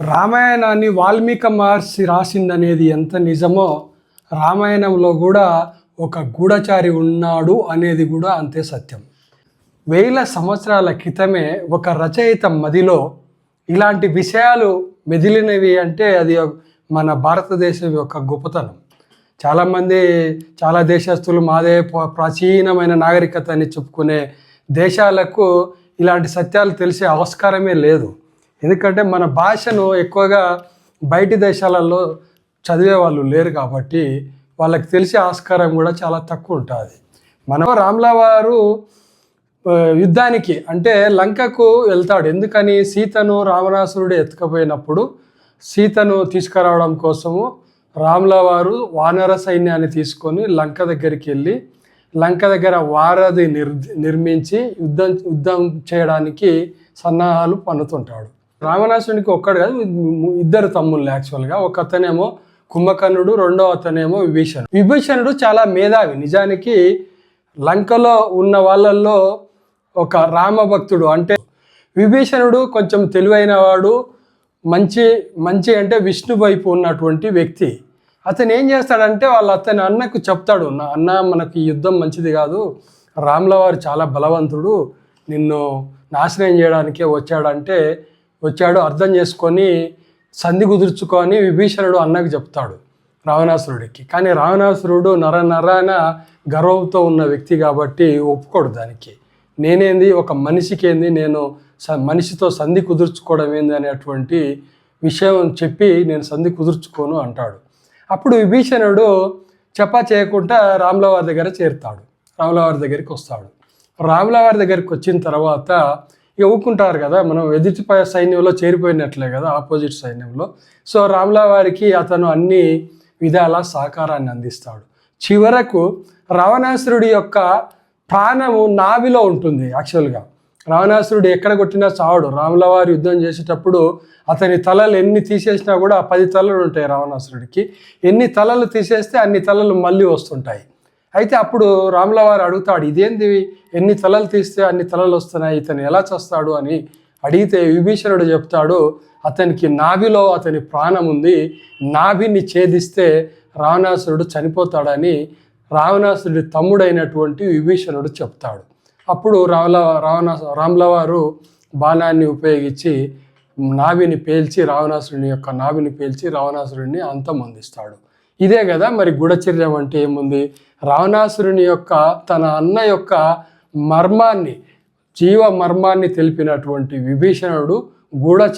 రామాయణాన్ని వాల్మీకి మహర్షి రాసిందనేది ఎంత నిజమో రామాయణంలో కూడా ఒక గూఢచారి ఉన్నాడు అనేది కూడా అంతే సత్యం. వేల సంవత్సరాల క్రితమే ఒక రచయిత మదిలో ఇలాంటి విషయాలు మెదిలినవి అంటే అది మన భారతదేశం యొక్క గొప్పతనం. చాలామంది చాలా దేశస్తులు మాదే ప్రాచీనమైన నాగరికత అని చెప్పుకునే దేశాలకు ఇలాంటి సత్యాలు తెలిసే ఆస్కారమే లేదు. ఎందుకంటే మన భాషను ఎక్కువగా బయటి దేశాలలో చదివే వాళ్ళు లేరు కాబట్టి వాళ్ళకి తెలిసే ఆస్కారం కూడా చాలా తక్కువ ఉంటుంది. మన రామ్లా వారు యుద్ధానికి అంటే లంకకు వెళ్తాడు. ఎందుకని? సీతను రావణాసురుడు ఎత్తుకపోయినప్పుడు సీతను తీసుకురావడం కోసము రామ్లా వారు వానర సైన్యాన్ని తీసుకొని లంక దగ్గరికి వెళ్ళి లంక దగ్గర వారధి నిర్ నిర్మించి యుద్ధం యుద్ధం చేయడానికి సన్నాహాలు పన్నుతుంటాడు. రావణాసురునికి ఒక్కడు కాదు ఇద్దరు తమ్ముళ్ళు యాక్చువల్గా ఒక అతనేమో కుంభకర్ణుడు రెండో అతనేమో విభీషణుడు. విభీషణుడు చాలా మేధావి. నిజానికి లంకలో ఉన్న వాళ్ళల్లో ఒక రామభక్తుడు అంటే విభీషణుడు కొంచెం తెలివైన వాడు మంచి మంచి అంటే విష్ణు వైపు ఉన్నటువంటి వ్యక్తి. అతను ఏం చేస్తాడంటే వాళ్ళ అతని అన్నకు చెప్తాడు నా అన్న మనకి ఈ యుద్ధం మంచిది కాదు రాముల వారు చాలా బలవంతుడు నిన్ను నాశనం చేయడానికే వచ్చాడంటే వచ్చాడు అర్థం చేసుకొని సంధి కుదుర్చుకొని విభీషణుడు అన్నకు చెప్తాడు రావణాసురుడికి. కానీ రావణాసురుడు నర నరాన గర్వంతో ఉన్న వ్యక్తి కాబట్టి ఒప్పుకోడు దానికి. నేనేంది? ఒక మనిషికి ఏంది నేను స- మనిషితో సంధి కుదుర్చుకోవడం ఏంది? అనేటువంటి విషయం చెప్పి నేను సంధి కుదుర్చుకోను అంటాడు. అప్పుడు విభీషణుడు చెప్పా చేయకుండా రాములవారి దగ్గర చేరుతాడు. రాములవారి దగ్గరికి వస్తాడు. రాములవారి దగ్గరికి వచ్చిన తర్వాత ఇక కదా మనం ఎదుటి సైన్యంలో చేరిపోయినట్లే కదా ఆపోజిట్ సైన్యంలో. సో రాముల వారికి అతను అన్ని విధాల సహకారాన్ని అందిస్తాడు. చివరకు రావణాసురుడి యొక్క ప్రాణము నావిలో ఉంటుంది యాక్చువల్గా. రావణాసురుడు ఎక్కడ కొట్టినా చావడు. రాములవారు యుద్ధం చేసేటప్పుడు అతని తలలు ఎన్ని తీసేసినా కూడా పది తలలు ఉంటాయి రావణాసురుడికి. ఎన్ని తలలు తీసేస్తే అన్ని తలలు మళ్ళీ వస్తుంటాయి. అయితే అప్పుడు రాముల వారు అడుగుతాడు ఇదేంది? ఎన్ని తలలు తీస్తే అన్ని తలలు వస్తున్నాయి? ఇతను ఎలా చేస్తాడు? అని అడిగితే విభీషణుడు చెప్తాడు అతనికి నాభిలో అతని ప్రాణం ఉంది. నాభిని ఛేదిస్తే రావణాసురుడు చనిపోతాడని రావణాసురుడి తమ్ముడైనటువంటి విభీషణుడు చెప్తాడు. అప్పుడు రావల రావణా రాముల వారు బాణాన్ని ఉపయోగించి నాభిని పేల్చి రావణాసురుని యొక్క నాభిని పేల్చి రావణాసురుడిని అంతం అందిస్తాడు. ఇదే కదా మరి గూఢచర్యం అంటే ఏముంది? రావణాసురుని యొక్క తన అన్న యొక్క మర్మాన్ని జీవ మర్మాన్ని తెలిపినటువంటి విభీషణుడు గూఢ